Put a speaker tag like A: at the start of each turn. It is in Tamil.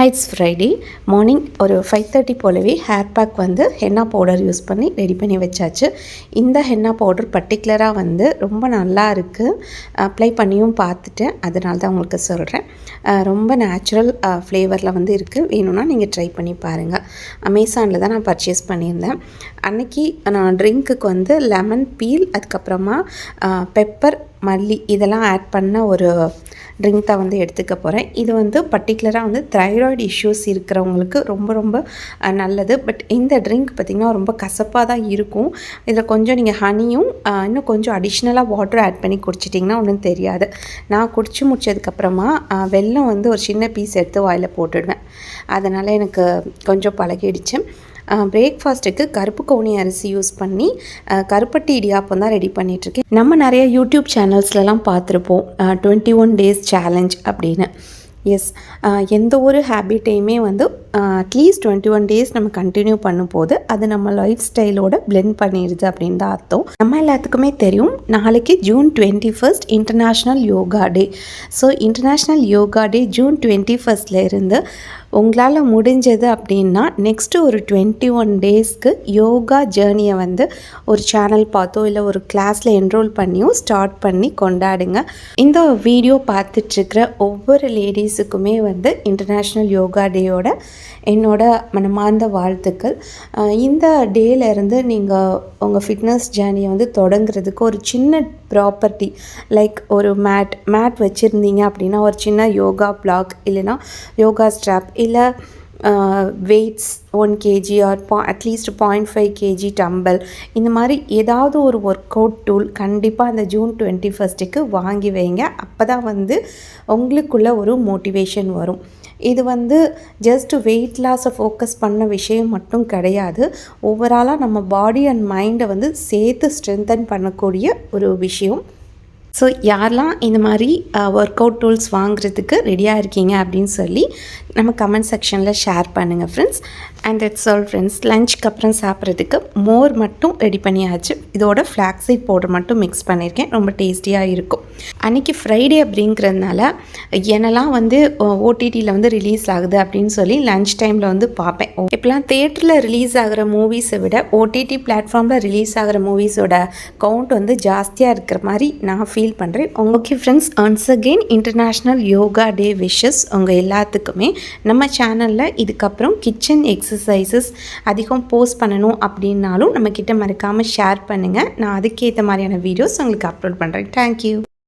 A: ஹைட்ஸ் ஃப்ரைடே மார்னிங் ஒரு ஃபைவ் தேர்ட்டி போலவே ஹேர் பேக் வந்து ஹென்னா பவுடர் யூஸ் பண்ணி ரெடி பண்ணி வச்சாச்சு. இந்த ஹென்னா பவுடர் பர்டிகுலராக வந்து ரொம்ப நல்லா இருக்குது அப்ளை பண்ணியும் பார்த்துட்டேன். அதனால தான் உங்களுக்கு சொல்கிறேன் ரொம்ப நேச்சுரல் ஃப்ளேவரில் வந்து இருக்குது வேணும்னா நீங்கள் ட்ரை பண்ணி பாருங்கள் அமேசானில் தான் நான் பர்ச்சேஸ் பண்ணியிருந்தேன். அன்னைக்கு நான் ட்ரிங்க்குக்கு வந்து லெமன் பீல் அதுக்கப்புறமா பெப்பர் மல்லி இதெல்லாம் ஆட் பண்ண ஒரு ட்ரிங்க் தான் வந்து எடுத்துக்க போகிறேன் இது வந்து பர்டிகுலராக வந்து தைராய்டு இஷ்யூஸ் இருக்கிறவங்களுக்கு ரொம்ப ரொம்ப நல்லது. பட் இந்த ட்ரிங்க் பார்த்திங்கன்னா ரொம்ப கசப்பாக தான் இருக்கும். இதில் கொஞ்சம் நீங்கள் ஹனியும் இன்னும் கொஞ்சம் அடிஷ்னலாக வாட்டர் ஆட் பண்ணி குடிச்சிட்டிங்கன்னா ஒன்றும் தெரியாது. நான் குடிச்சு முடிச்சதுக்கப்புறமா வெள்ளம் வெல்லம் வந்து ஒரு சின்ன பீஸ் எடுத்து வாயில் போட்டுடுவேன். அதனால் எனக்கு கொஞ்சம் பழகிடுச்சு. பிரேக்ஃபாஸ்ட்டுக்கு கருப்பு கவுனி அரிசி யூஸ் பண்ணி கருப்பட்டி இடியாப்பம் தான் ரெடி பண்ணிகிட்ருக்கேன் நம்ம நிறைய யூடியூப் சேனல்ஸ்லலாம் பார்த்துருப்போம். டுவெண்ட்டி ஒன் டேஸ் சேலஞ்ச் அப்படின்னு. எஸ் எந்த ஒரு ஹேபிட்டையுமே வந்து at least twenty one days நம்ம கண்டினியூ பண்ணும்போது அது நம்ம லைஃப் ஸ்டைலோட பிளெண்ட் பண்ணிடுது அப்படின்னு தான் அர்த்தம். நம்ம எல்லாத்துக்குமே தெரியும் நாளைக்கு June twenty first international yoga day so international yoga day June twenty இருந்து உங்களால் முடிஞ்சது அப்படின்னா நெக்ஸ்ட்டு ஒரு டுவெண்ட்டி ஒன் டேஸ்க்கு யோகா ஜேர்னியை வந்து ஒரு சேனல் பார்த்தோ இல்லை ஒரு கிளாஸில் என்ரோல் பண்ணியும் ஸ்டார்ட் பண்ணி கொண்டாடுங்க. இந்த வீடியோ பார்த்துட்ருக்கிற ஒவ்வொரு லேடிஸ் லேடிஸுக்குமே வந்து இன்டர்நேஷ்னல் யோகா டேயோட என்னோட மனமார்ந்த வாழ்த்துக்கள். இந்த டேலேருந்து நீங்கள் உங்கள் ஃபிட்னஸ் ஜேர்னியை வந்து தொடங்குறதுக்கு ஒரு சின்ன ப்ராப்பர்ட்டி லைக் ஒரு மேட் மேட் வச்சுருந்தீங்க அப்படின்னா ஒரு சின்ன யோகா பிளாக் இல்லைன்னா யோகா ஸ்ட்ராப் இல்லை வெயிட்ஸ் ஒன் கேஜி ஆர் பா at least point five KG dumbbell இந்த மாதிரி ஏதாவது ஒரு ஒர்க் அவுட் டூல் கண்டிப்பாக அந்த ஜூன் டுவெண்ட்டி ஃபஸ்ட்டுக்கு வாங்கி வைங்க. அப்போ தான் வந்து உங்களுக்குள்ள ஒரு மோட்டிவேஷன் வரும். இது வந்து ஜஸ்ட் வெயிட் லாஸை ஃபோக்கஸ் பண்ண விஷயம் மட்டும் கிடையாது. ஓவராலாக நம்ம பாடி அண்ட் மைண்டை வந்து சேர்த்து ஸ்ட்ரென்தன் பண்ணக்கூடிய ஒரு விஷயம். ஸோ யாரெல்லாம் இந்த மாதிரி ஒர்க் அவுட் டூல்ஸ் வாங்குறதுக்கு ரெடியாக இருக்கீங்க அப்படின்னு சொல்லி நம்ம கமெண்ட் செக்ஷனில் ஷேர் பண்ணுங்கள் friends and it's all friends லஞ்சுக்கு அப்புறம் சாப்பிட்றதுக்கு மோர் மட்டும் ரெடி பண்ணியாச்சு. இதோட ஃப்ளாக்ஸீட் பவுடர் மட்டும் மிக்ஸ் பண்ணியிருக்கேன் ரொம்ப டேஸ்டியாக இருக்கும். அன்றைக்கி ஃப்ரைடே அப்படிங்கிறதுனால என்னெல்லாம் வந்து ஓடிடியில் வந்து ரிலீஸ் ஆகுது அப்படின்னு சொல்லி லஞ்ச் டைமில் வந்து பார்ப்பேன். இப்போலாம் தேட்டரில் ரிலீஸ் ஆகிற மூவிஸை விட ஓடிடி பிளாட்ஃபார்மில் ரிலீஸ் ஆகிற மூவிஸோட கவுண்ட் வந்து ஜாஸ்தியாக இருக்கிற மாதிரி நான் ஃபீல் பண்ணுறேன் okay friends once again international yoga day wishes உங்கள் எல்லாத்துக்குமே. நம்ம சேனலில் இதுக்கப்புறம் கிச்சன் எக்ஸசைசஸ் அதிகம் போஸ்ட் பண்ணணும் அப்படின்னாலும் நம்மக்கிட்ட மறக்காமல் ஷேர் பண்ணுங்கள் நான் அதுக்கேற்ற மாதிரியான வீடியோஸ் உங்களுக்கு அப்லோட் பண்ணுறேன் தேங்க்யூ